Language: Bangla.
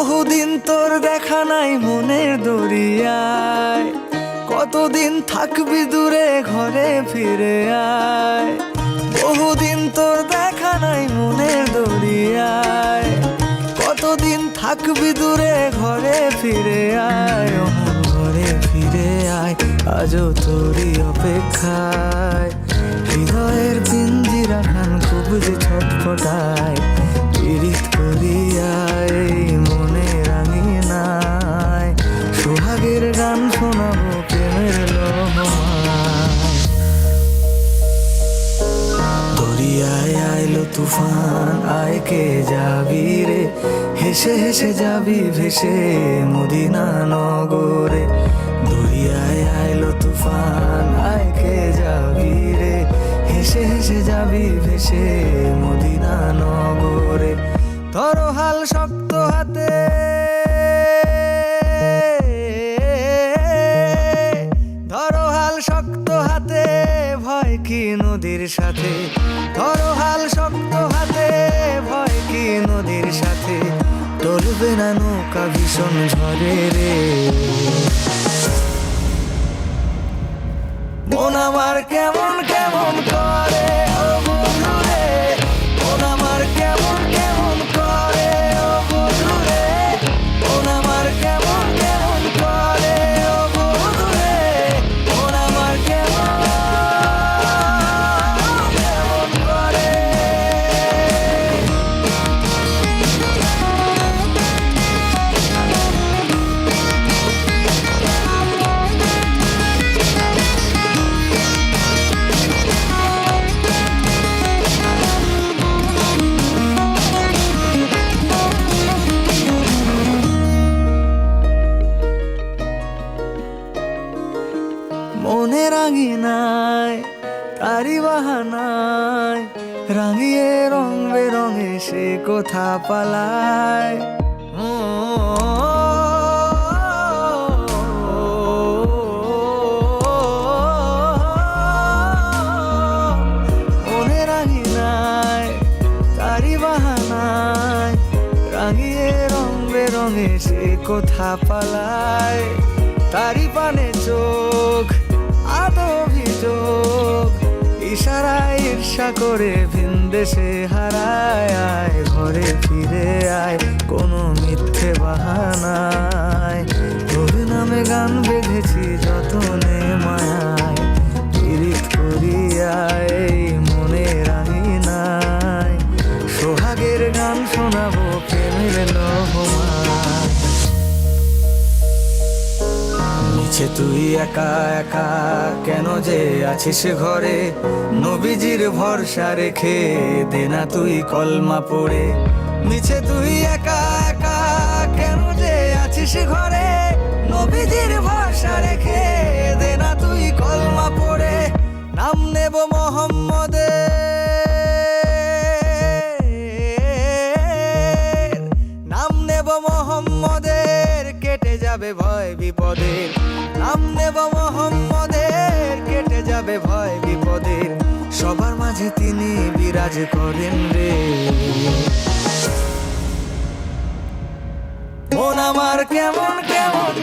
বহুদিন তোর দেখা নাই মনের দরিয়ায়। কতদিন থাকবি দূরে ঘরে ফিরে আয়। বহুদিন তোর দেখা নাই মনের দরিয়ায়। কতদিন থাকবি দূরে ঘরে ফিরে আয় ঘরে ফিরে আয়, আজও তোরই অপেক্ষায়। হৃদয়ের পিঞ্জিরা শোনাবো প্রেমের দরিয়ায় আয় কে যাবি রে হেসে হেসে যাবি ভেসে মদিনা নগরে দরিয়ায় আইলো তুফান আয় কে যাবি রে হেসে হেসে যাবি ভেসে মদিনা নগরে তোর হাল শক্ত নৌকা ভীষণ ঝরে রে মন আমার কেমন কেমন রাঙিনায় তারি বাহানায় রাঙিয়ে রং বেরঙে সে কোথা পালায়। কোথা পালায়। তারি পানে চোখ ইশারায় ঈর্ষা করে ভিন দেশে হারায় ঘরে ফিরে। নিচে তুই একা একা কেন যে আছিস ঘরে? নবীজির ভরসা রেখে দে না তুই কলমা পড়ে। নিচে তুই একা একা কেন যে আছিস ঘরে? নবীজির ভরসা রেখে দে না তুই কলমা পড়ে। নাম নেব মোহাম্মদের, নাম নেব মোহাম্মদের, কেটে যাবে ভয় বিপদের। নাম দেব মোহাম্মদের, কেটে যাবে ভয় বিপদের। সবার মাঝে তিনি বিরাজ করেন রে। মন আমার কেমন কেমন